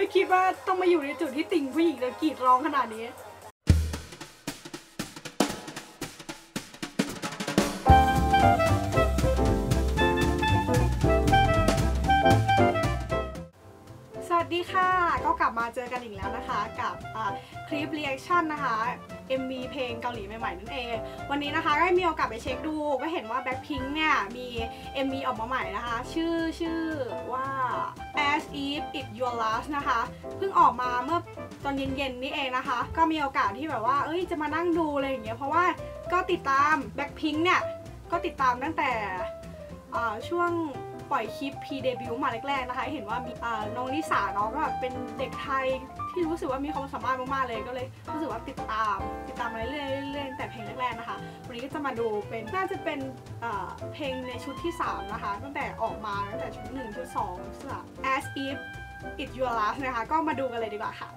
ไม่คิดว่าต้องมาอยู่ในจุดที่ติ่งผู้หญิงแล้วกรีดร้องขนาดนี้ ก็กลับมาเจอกันอีกแล้วนะคะกับคลิปเรีแอคชั่นนะคะ MV เพลงเกาหลีใหม่ๆนั่นเอง วันนี้นะคะก็มีโอกาสไปเช็คดู ก็เห็นว่า Blackpink เนี่ยมี MV ออกมาใหม่นะคะ ชื่อชื่อว่า As If It Your Last นะคะ เพิ่งออกมาเมื่อตอนเย็นๆนี่เองนะคะ ก็มีโอกาสที่แบบว่า เอ้ยจะมานั่งดูอะไรอย่างเงี้ย เพราะว่าก็ติดตาม Blackpink เนี่ย ก็ติดตามตั้งแต่ช่วง ปล่อยคลิป P debut มาแรกๆนะคะ เห็นว่ามีน้องลิสาเนาะก็แบบเป็นเด็กไทยที่รู้สึกว่ามีความสามารถมากๆเลยก็เลยรู้สึกว่าติดตามติดตามมาเรื่อยๆแต่เพลงแรกๆนะคะ วันนี้ก็จะมาดูเป็นน่าจะเป็นเพลงในชุดที่ 3 นะคะ ตั้งแต่ออกมาตั้งแต่ชุด1ชุด2ชุด3 As If It Your Last นะคะ ก็มาดูกันเลยดีกว่าค่ะ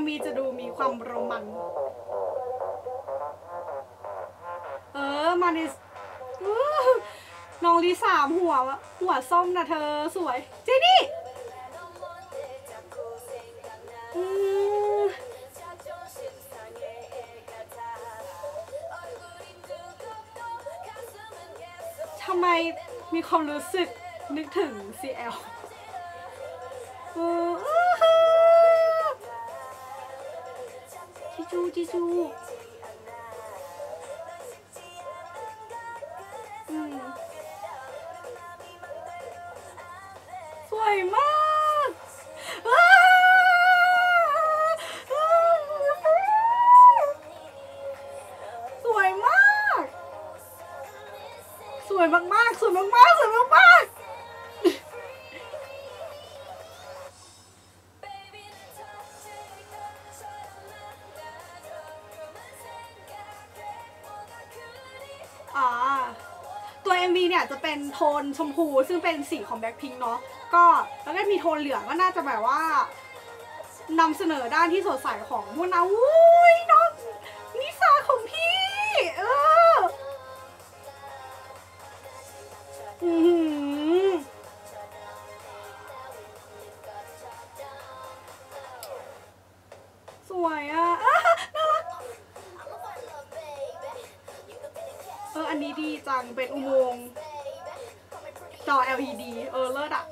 MV จะดูมีความโรแมนเอ อมาในอู้น้องลิสามหัววะหัวส้มนะเธอสวย เจนี่ทำไมมีความรู้สึกนึกถึง CL เอออื้อหือจิจูจิจู สวยมากสวยมาก สวยมากๆสวยมากๆสวยมากๆ MV เนี่ยจะเป็นโทนชมพูซึ่งเป็นสีของแบ็คพิงเนาะก็แล้วก็มีโทนเหลืองก็น่าจะแบบว่านำเสนอด้านที่สดใสของมุนาอุ้ยน้องนิสาของพี่ เอออือ อออันนี้ดีจัง เป็นอุโมงค์จอ LED เออเลิศอะ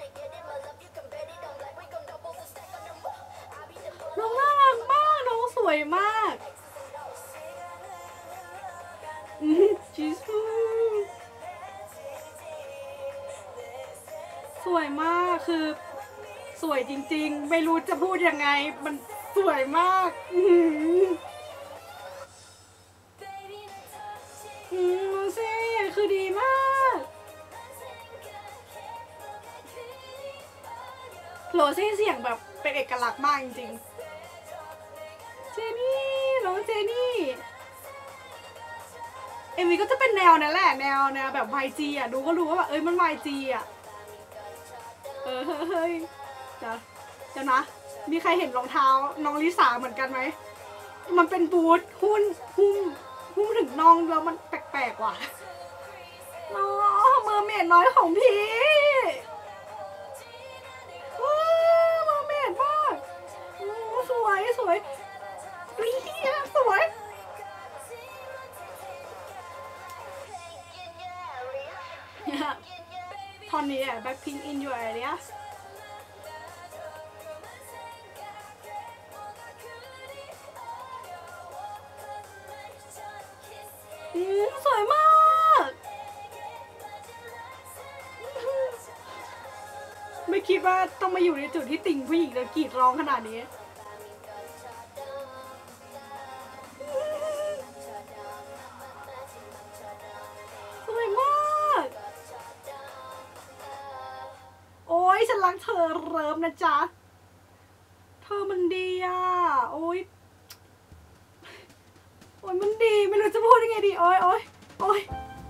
น้องน่ารักมาก น้องสวยมากอืมจีซูสวยมากคือ สวยจริง ๆ ไม่รู้จะพูดยังไง มันสวยมาก อือหืออืม คือดีมากโหลซี่เสียงแบบเป็นเอกลักษณ์มากจริงๆ เจนี่น้องเจนี่เอ็มวีก็จะเป็นแนวนั่นแหละแนวแนวแบบ YG อะ ดูก็รู้ว่าแบบเอ้ยมัน YG อะ เออเฮ้ยเดี๋ยวเดี๋ยวนะ มีใครเห็นรองเท้าน้องลิสาเหมือนกันไหม มันเป็นบูทหุ้นหุ้มพูดถึงน้องแล้วมันแปลกๆว่ะ น้องเมอร์เมดน้อยของพี่ว้าวเมอร์เมดมากโอ้สวยสวยนี่สวยนี่ยท่อนนี้อะ Blackpink in your area อืมสวยมาก คิดว่าต้องมาอยู่ในจุดที่ติ่งผู้หญิงแล้วกรีดร้องขนาดนี้ สวยมาก โอ้ยฉันรักเธอเริ่มนะจ๊ะ เธอมันดีอะ โอ้ยโอ้ยมันดี ไม่รู้จะพูดยังไงดี โอ้ยโอ้ยโอ้ย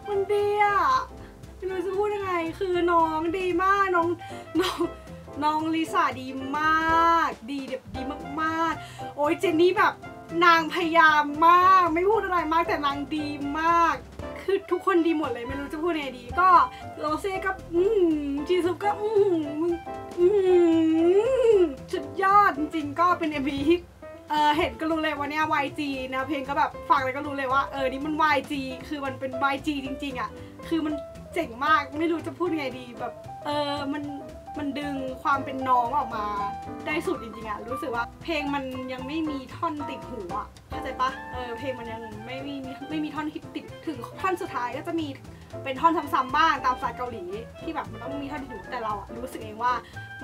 มันดีอะ ไม่รู้จะพูดยังไง คือน้องดีมากน้องน้องน้องลิซ่าดีมาก ดีแบบดีมากๆ โอ้ยเจนนี่แบบนางพยายามมาก ไม่พูดอะไรมากแต่นางดีมาก คือทุกคนดีหมดเลยไม่รู้จะพูดยังไงดี ก็โรเซ่ก็อืมจีซุปก็อืมอืมสุดยอดจริงๆ ก็เป็น MV ที่เออเห็นก็รู้เลยว่าเนี่ย YG นะเพลงก็แบบฟังแล้วก็รู้เลยว่าเออนี่มัน YG คือมันเป็น YG จริง ๆอะคือมัน เจ๋งมากไม่รู้จะพูดไงดีแบบ เออมันมันดึงความเป็นน้องออกมาได้สุดจริงๆอะรู้สึกว่าเพลงมันยังไม่มีท่อนติดหูอะเข้าใจปะเออเพลงมันยังไม่มีไม่มีท่อนฮิตติดถึงท่อนสุดท้ายก็จะมีเป็นท่อนซ้ำๆบ้างตามสไตล์เกาหลีที่แบบมันต้องมีท่อนติดหูแต่เราอะรู้สึกเองว่า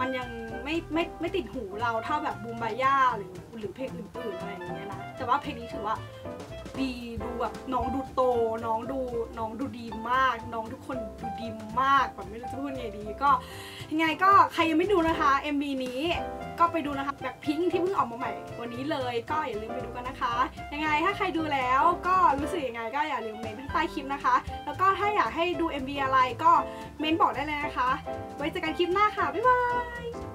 มันยังไม่ไม่ไม่ติดหูเราเท่าแบบบูมบาย่าหรือหรือเพลงอื่นๆอะไรอย่างเงี้ยนะแต่ว่าเพลงนี้ถือว่า ดีดูแบบน้องดูโต น้องดูน้องดูดีมาก น้องทุกคนดูดีมากแบบไม่รู้จะพูดไงดีก็ยังไงก็ใครยังไม่ดูนะคะ MV นี้ก็ไปดูนะคะแบบพิงที่เพิ่งออกมาใหม่ วันนี้เลยก็อย่าลืมไปดูกันนะคะ ยังไงถ้าใครดูแล้วก็รู้สึกยังไงก็อย่าลืมเมนต์ใต้คลิปนะคะ แล้วก็ถ้าอยากให้ดู MV อะไรก็เมนบอกได้เลยนะคะ ไว้เจอกันคลิปหน้าค่ะ บ๊ายบาย